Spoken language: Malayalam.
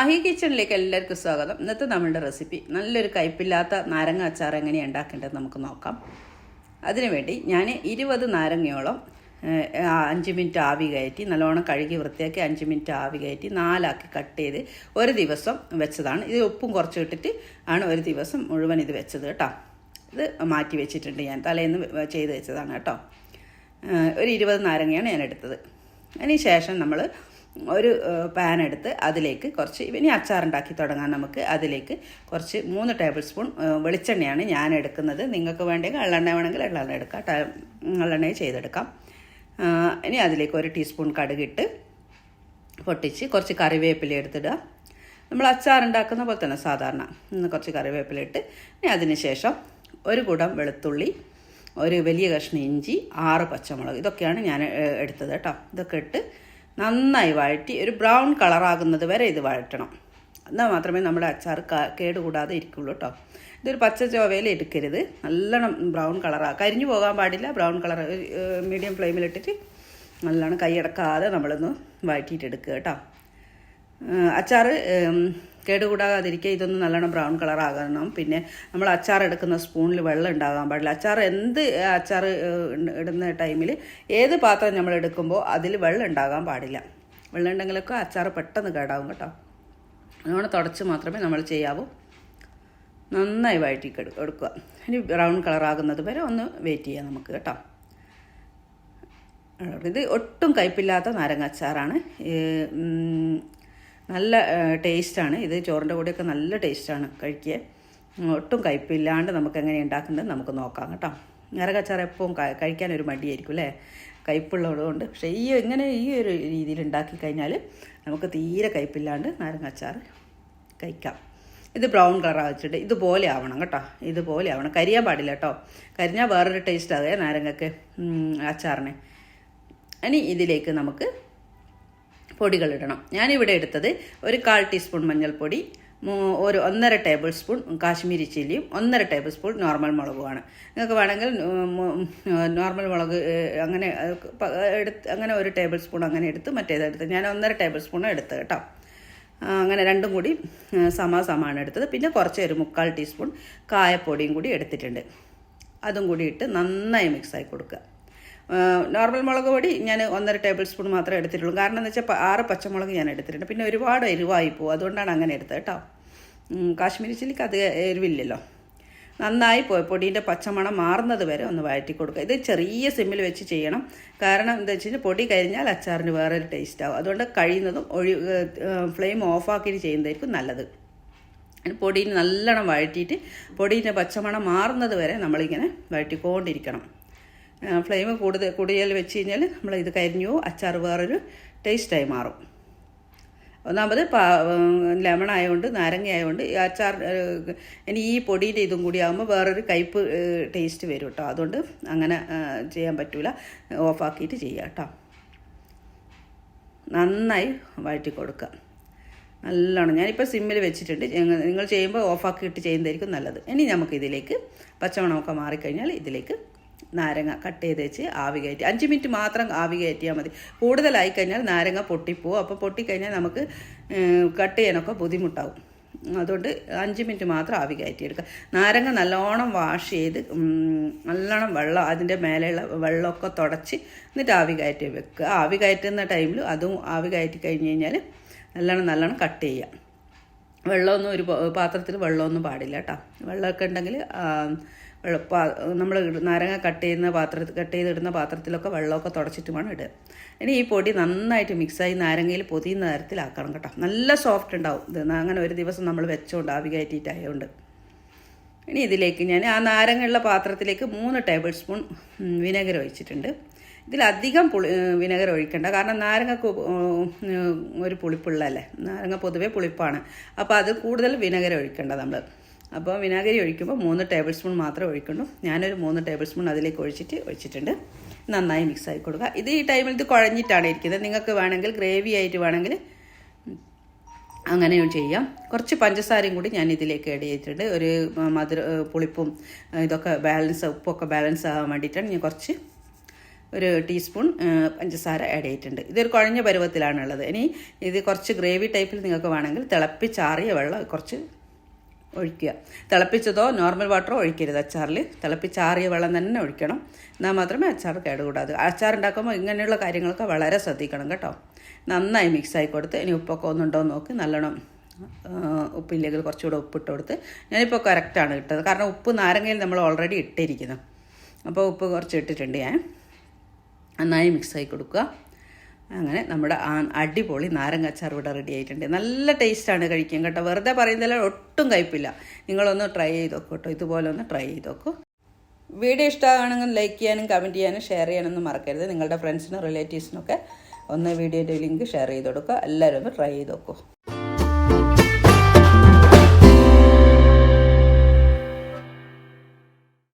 മാഹി കിച്ചണിലേക്ക് എല്ലാവർക്കും സ്വാഗതം. ഇന്നത്തെ നമ്മളുടെ റെസിപ്പി നല്ലൊരു കയ്പില്ലാത്ത നാരങ്ങ അച്ചാർ എങ്ങനെയാണ് ഉണ്ടാക്കേണ്ടത് നമുക്ക് നോക്കാം. അതിനുവേണ്ടി ഞാൻ ഇരുപത് നാരങ്ങയോളം അഞ്ച് മിനിറ്റ് ആവി കയറ്റി നല്ലോണം കഴുകി വൃത്തിയാക്കി അഞ്ച് മിനിറ്റ് ആവി കയറ്റി നാലാക്കി കട്ട് ചെയ്ത് ഒരു ദിവസം വെച്ചതാണ്. ഇത് ഉപ്പും കുറച്ച് ഇട്ടിട്ട് ആണ് ഒരു ദിവസം മുഴുവൻ ഇത് വെച്ചത് കേട്ടോ. ഇത് മാറ്റി വെച്ചിട്ടുണ്ട് ഞാൻ. തലേന്ന് ചെയ്ത് വെച്ചതാണ് കേട്ടോ. ഒരു ഇരുപത് നാരങ്ങയാണ് ഞാൻ എടുത്തത്. അതിന് ശേഷം നമ്മൾ ഒരു പാൻ എടുത്ത് അതിലേക്ക് കുറച്ച് ഇനി അച്ചാറുണ്ടാക്കി തുടങ്ങാം നമുക്ക്. അതിലേക്ക് കുറച്ച് മൂന്ന് ടേബിൾ സ്പൂൺ വെളിച്ചെണ്ണയാണ് ഞാൻ എടുക്കുന്നത്. നിങ്ങൾക്ക് വേണ്ടെങ്കിൽ എള്ളെണ്ണ വേണമെങ്കിൽ എള്ളെണ്ണ എടുക്കാം. എള്ളെണ്ണയെ എള്ളെണ്ണ ചെയ്തെടുക്കാം ഇനി അതിലേക്ക് ഒരു ടീസ്പൂൺ കടുകിട്ട് പൊട്ടിച്ച് കുറച്ച് കറിവേപ്പില എടുത്തിടുക. നമ്മൾ അച്ചാർ ഉണ്ടാക്കുന്ന പോലെ തന്നെ സാധാരണ. കുറച്ച് കറിവേപ്പില ഇട്ട് ഇനി അതിന് ശേഷം ഒരു കുടം വെളുത്തുള്ളി ഒരു വലിയ കഷ്ണം ഇഞ്ചി ആറ് പച്ചമുളക്. ഇതൊക്കെയാണ് ഞാൻ എടുത്തത് കേട്ടോ. ഇതൊക്കെ ഇട്ട് നന്നായി വഴറ്റി ഒരു ബ്രൗൺ കളറാകുന്നത് വരെ ഇത് വഴറ്റണം. എന്നാൽ മാത്രമേ നമ്മുടെ അച്ചാർ കേടുകൂടാതെ ഇരിക്കുള്ളൂ കേട്ടോ ഇതൊരു പച്ച ചോവയിൽ എടുക്കരുത്. നല്ലോണം ബ്രൗൺ കളറാണ് കരിഞ്ഞു പോകാൻ പാടില്ല. ബ്രൗൺ കളർ മീഡിയം ഫ്ലെയിമിലിട്ടിട്ട് നല്ലോണം കൈയടക്കാതെ നമ്മളൊന്ന് വഴറ്റിയിട്ടെടുക്കുക കേട്ടോ അച്ചാർ കേടുകൂടാതിരിക്കുക ഇതൊന്ന് നല്ലോണം ബ്രൗൺ കളർ ആകണം പിന്നെ നമ്മൾ അച്ചാർ എടുക്കുന്ന സ്പൂണിൽ വെള്ളം ഉണ്ടാകാൻ പാടില്ല. അച്ചാർ എന്ത് അച്ചാർ ഇടുന്ന ടൈമിൽ ഏത് പാത്രം നമ്മൾ എടുക്കുമ്പോൾ അതിൽ വെള്ളം ഉണ്ടാകാൻ പാടില്ല. വെള്ളം ഉണ്ടെങ്കിലൊക്കെ അച്ചാർ പെട്ടെന്ന് കേടാവും കേട്ടോ. അതുകൊണ്ട് തുടച്ച് മാത്രമേ നമ്മൾ ചെയ്യാവൂ. നന്നായി വഴറ്റി എടു- എടുക്കുക. ഇനി ബ്രൗൺ കളറാകുന്നത് വരെ ഒന്ന് വെയിറ്റ് ചെയ്യാം നമുക്ക് കേട്ടോ. ഇത് ഒട്ടും കയ്പില്ലാത്ത നാരങ്ങ അച്ചാറാണ്. നല്ല ടേസ്റ്റാണ് ഇത് ചോറിന്റെ കൂടെയൊക്കെ നല്ല ടേസ്റ്റാണ് കഴിക്കുക ഒട്ടും കയ്പില്ലാണ്ട് നമുക്ക് എങ്ങനെ ഉണ്ടാക്കുന്നത് നമുക്ക് നോക്കാം കേട്ടോ. അച്ചാർ എപ്പോഴും കഴിക്കാൻ ഒരു മടിയായിരിക്കും അല്ലേ? കയ്പുള്ളതുകൊണ്ട് പക്ഷേ ഈ ഇങ്ങനെ ഈ ഒരു രീതിയിൽ ഉണ്ടാക്കി കഴിഞ്ഞാൽ നമുക്ക് തീരെ കയ്പില്ലാണ്ട് നാരങ്ങ അച്ചാർ കഴിക്കാം. ഇത് ബ്രൗൺ കളർ വെച്ചിട്ട് ഇതുപോലെ ആവണം കേട്ടോ. ഇതുപോലെ ആവണം. കരിയാൻ പാടില്ല കേട്ടോ. കരിഞ്ഞാൽ വേറൊരു ടേസ്റ്റ് ആകുക നാരങ്ങക്ക് അച്ചാറിന്. ഇനി ഇതിലേക്ക് നമുക്ക് പൊടികൾ ഇടണം. ഞാനിവിടെ എടുത്തത് ഒരു കാൽ ടീസ്പൂൺ മഞ്ഞൾപ്പൊടി ഒരു ഒന്നര ടേബിൾ സ്പൂൺ കാശ്മീരി ചില്ലിയും ഒന്നര ടേബിൾ സ്പൂൺ നോർമൽ മുളകുമാണ്. നിങ്ങൾക്ക് വേണമെങ്കിൽ നോർമൽ മുളക് അങ്ങനെ എടുത്ത് അങ്ങനെ ഒരു ടേബിൾ സ്പൂൺ അങ്ങനെ എടുത്ത് മറ്റേതെടുത്ത് ഞാൻ ഒന്നര ടേബിൾ സ്പൂൺ എടുത്ത് കേട്ടോ. അങ്ങനെ രണ്ടും കൂടി സമാസമാണ് എടുത്തത്. പിന്നെ കുറച്ച് ഒരു മുക്കാൽ ടീസ്പൂൺ കായപ്പൊടിയും കൂടി എടുത്തിട്ടുണ്ട്. അതും കൂടി ഇട്ട് നന്നായി മിക്സായി കൊടുക്കുക. നോർമൽ മുളക് പൊടി ഞാൻ ഒന്നര ടേബിൾ സ്പൂൺ മാത്രമേ എടുത്തിട്ടുള്ളൂ. കാരണം എന്താ വെച്ചാൽ ആറ് പച്ചമുളക് ഞാൻ എടുത്തിട്ടുണ്ട്. പിന്നെ ഒരുപാട് എരിവായി പോകും അതുകൊണ്ടാണ് അങ്ങനെ എടുത്തത് കേട്ടോ. കാശ്മീരി ചില്ലിക്ക് അത് എരിവില്ലല്ലോ. നന്നായി പോയി. പൊടീന്റെ പച്ചമണം മാറുന്നത് വരെ ഒന്ന് വഴറ്റി കൊടുക്കുക. ഇത് ചെറിയ സിമ്മിൽ വെച്ച് ചെയ്യണം. കാരണം എന്താ വെച്ച് പൊടി കരിഞ്ഞാൽ അച്ചാറിന് വേറൊരു ടേസ്റ്റ് ആവും. അതുകൊണ്ട് കഴിയുന്നതും ഒഴി ഫ്ലെയിം ഓഫാക്കിയിട്ട് ചെയ്യുന്നതായിരിക്കും നല്ലത്. പൊടീന് നല്ലോണം വഴറ്റിയിട്ട് പൊടീന്റെ പച്ചമണം മാറുന്നത് വരെ നമ്മളിങ്ങനെ വഴറ്റിക്കൊണ്ടിരിക്കണം. ഫ്ലെയിം കൂടുതൽ കൂടുതൽ വെച്ച് കഴിഞ്ഞാൽ നമ്മൾ ഇത് കരിഞ്ഞു അച്ചാർ വേറൊരു ടേസ്റ്റായി മാറും. ഒന്നാമത് ലെമൺ ആയതുകൊണ്ട് നാരങ്ങ ആയതുകൊണ്ട് ഈ അച്ചാർ ഇനി ഈ പൊടിയുടെ ഇതും കൂടി ആകുമ്പോൾ വേറൊരു കയ്പ്പ് ടേസ്റ്റ് വരും കേട്ടോ അതുകൊണ്ട് അങ്ങനെ ചെയ്യാൻ പറ്റില്ല ഓഫാക്കിയിട്ട് ചെയ്യാം കേട്ടോ നന്നായി വഴറ്റി കൊടുക്കുക നല്ലോണം. ഞാനിപ്പോൾ സിമ്മിൽ വെച്ചിട്ടുണ്ട്. നിങ്ങൾ ചെയ്യുമ്പോൾ ഓഫാക്കിയിട്ട് ചെയ്യുന്നതായിരിക്കും നല്ലത്. ഇനി നമുക്ക് ഇതിലേക്ക് പച്ചമണമൊക്കെ മാറിക്കഴിഞ്ഞാൽ ഇതിലേക്ക് നാരങ്ങ കട്ട് ചെയ്ത് വെച്ച് ആവി കയറ്റി. അഞ്ച് മിനിറ്റ് മാത്രം ആവി കയറ്റിയാൽ മതി. കൂടുതലായി കഴിഞ്ഞാൽ നാരങ്ങ പൊട്ടിപ്പോവും. അപ്പോൾ പൊട്ടിക്കഴിഞ്ഞാൽ നമുക്ക് കട്ട് ചെയ്യാനൊക്കെ ബുദ്ധിമുട്ടാവും. അതുകൊണ്ട് അഞ്ച് മിനിറ്റ് മാത്രം ആവി കയറ്റിയെടുക്കുക. നാരങ്ങ നല്ലോണം വാഷ് ചെയ്ത് നല്ലോണം വെള്ളം അതിന്റെ മേലെയുള്ള വെള്ളമൊക്കെ തുടച്ച് എന്നിട്ട് ആവി കയറ്റി വെക്കുക. ആവി കയറ്റുന്ന ടൈമിൽ അതും ആവി കയറ്റി കഴിഞ്ഞ് കഴിഞ്ഞാൽ നല്ലോണം നല്ലോണം കട്ട് ചെയ്യുക. വെള്ളമൊന്നും ഒരു പാത്രത്തിൽ വെള്ളമൊന്നും പാടില്ല കേട്ടോ. വെള്ളമൊക്കെ ഉണ്ടെങ്കിൽ നമ്മൾ നാരങ്ങ കട്ട് ചെയ്യുന്ന പാത്രത്തിൽ കട്ട് ചെയ്തിടുന്ന പാത്രത്തിലൊക്കെ വെള്ളമൊക്കെ തുടച്ചിട്ട് വേണം ഇടുക. ഇനി ഈ പൊടി നന്നായിട്ട് മിക്സായി നാരങ്ങയിൽ പൊതിയുന്ന തരത്തിലാക്കണം കേട്ടോ. നല്ല സോഫ്റ്റ് ഉണ്ടാവും. അങ്ങനെ ഒരു ദിവസം നമ്മൾ വെച്ചോണ്ട് ആവി കയറ്റിയിട്ടായതുകൊണ്ട് ഇനി ഇതിലേക്ക് ഞാൻ ആ നാരങ്ങയുള്ള പാത്രത്തിലേക്ക് മൂന്ന് ടേബിൾ സ്പൂൺ വിനെഗർ ഒഴിച്ചിട്ടുണ്ട്. ഇതിലധികം പുളി വിനെഗർ ഒഴിക്കണ്ട. കാരണം നാരങ്ങക്ക് ഒരു പുളിപ്പുള്ളല്ലേ നാരങ്ങ പൊതുവേ പുളിപ്പാണ്. അപ്പോൾ അത് കൂടുതൽ വിനെഗർ ഒഴിക്കണ്ട നമ്മൾ അപ്പോൾ വിനാഗിരി ഒഴിക്കുമ്പോൾ മൂന്ന് ടേബിൾ സ്പൂൺ മാത്രമേ ഒഴിക്കുള്ളൂ. ഞാനൊരു മൂന്ന് ടേബിൾ സ്പൂൺ അതിലേക്ക് ഒഴിച്ചിട്ട് ഒഴിച്ചിട്ടുണ്ട്. നന്നായി മിക്സ് ആക്കി കൊടുക്കുക. ഇത് ഈ ടൈമിൽ ഇത് കുഴഞ്ഞിട്ടാണ് ഇരിക്കുന്നത്. നിങ്ങൾക്ക് വേണമെങ്കിൽ ഗ്രേവി ആയിട്ട് വേണമെങ്കിൽ അങ്ങനെയും ചെയ്യാം. കുറച്ച് പഞ്ചസാരയും കൂടി ഞാൻ ഇതിലേക്ക് ആഡ് ചെയ്തിട്ടുണ്ട്. ഒരു മധുര പുളിപ്പും ഇതൊക്കെ ബാലൻസ് ഉപ്പൊക്കെ ബാലൻസ് ആകാൻ വേണ്ടിയിട്ടാണ് ഞാൻ കുറച്ച് ഒരു ടീസ്പൂൺ പഞ്ചസാര ആഡ് ചെയ്തിട്ടുണ്ട്. ഇതൊരു കുഴഞ്ഞ പരുവത്തിലാണുള്ളത്. ഇനി ഇത് കുറച്ച് ഗ്രേവി ടൈപ്പിൽ നിങ്ങൾക്ക് വേണമെങ്കിൽ തിളപ്പിച്ചാറിയ വെള്ളം കുറച്ച് ഒഴിക്കുക. തിളപ്പിച്ചതോ നോർമൽ വാട്ടറോ ഒഴിക്കരുത് അച്ചാറിൽ. തിളപ്പിച്ചാറിയ വെള്ളം തന്നെ ഒഴിക്കണം. എന്നാൽ മാത്രമേ അച്ചാർ കേടുകൂടാതെ. അച്ചാർ ഉണ്ടാക്കുമ്പോൾ ഇങ്ങനെയുള്ള കാര്യങ്ങളൊക്കെ വളരെ ശ്രദ്ധിക്കണം കേട്ടോ. നന്നായി മിക്സ് ആയി കൊടുത്ത് ഇനി ഉപ്പൊക്കെ ഒന്നുണ്ടോ എന്ന് നോക്കി നല്ലോണം ഉപ്പില്ലെങ്കിൽ കുറച്ചുകൂടെ ഉപ്പിട്ട് കൊടുത്ത് ഞാനിപ്പോൾ കറക്റ്റാണ് ഇട്ടത്. കാരണം ഉപ്പ് നാരങ്ങയിൽ നമ്മൾ ഓൾറെഡി ഇട്ടിരിക്കുന്നു. അപ്പോൾ ഉപ്പ് കുറച്ച് ഇട്ടിട്ടുണ്ട് ഞാൻ. നന്നായി മിക്സ് ആയി കൊടുക്കുക. അങ്ങനെ നമ്മുടെ ആ അടിപൊളി നാരങ്ങ അച്ചാർ ഇവിടെ റെഡി ആയിട്ടുണ്ട്. നല്ല ടേസ്റ്റാണ് കഴിക്കാൻ കേട്ടോ. വെറുതെ പറയുന്നതിൽ ഒട്ടും കഴിപ്പില്ല നിങ്ങളൊന്ന് ട്രൈ ചെയ്ത് നോക്കൂ കേട്ടോ. ഇതുപോലെ ഒന്ന് ട്രൈ ചെയ്ത് നോക്കൂ വീഡിയോ ഇഷ്ടമാണെങ്കിൽ ലൈക്ക് ചെയ്യാനും കമന്റ് ചെയ്യാനും ഷെയർ ചെയ്യാനൊന്നും മറക്കരുത്. നിങ്ങളുടെ ഫ്രണ്ട്സിനും റിലേറ്റീവ്സിനൊക്കെ ഒന്ന് വീഡിയോയുടെ ലിങ്ക് ഷെയർ ചെയ്ത് കൊടുക്കുക. എല്ലാവരും ഒന്ന് ട്രൈ ചെയ്ത് നോക്കൂ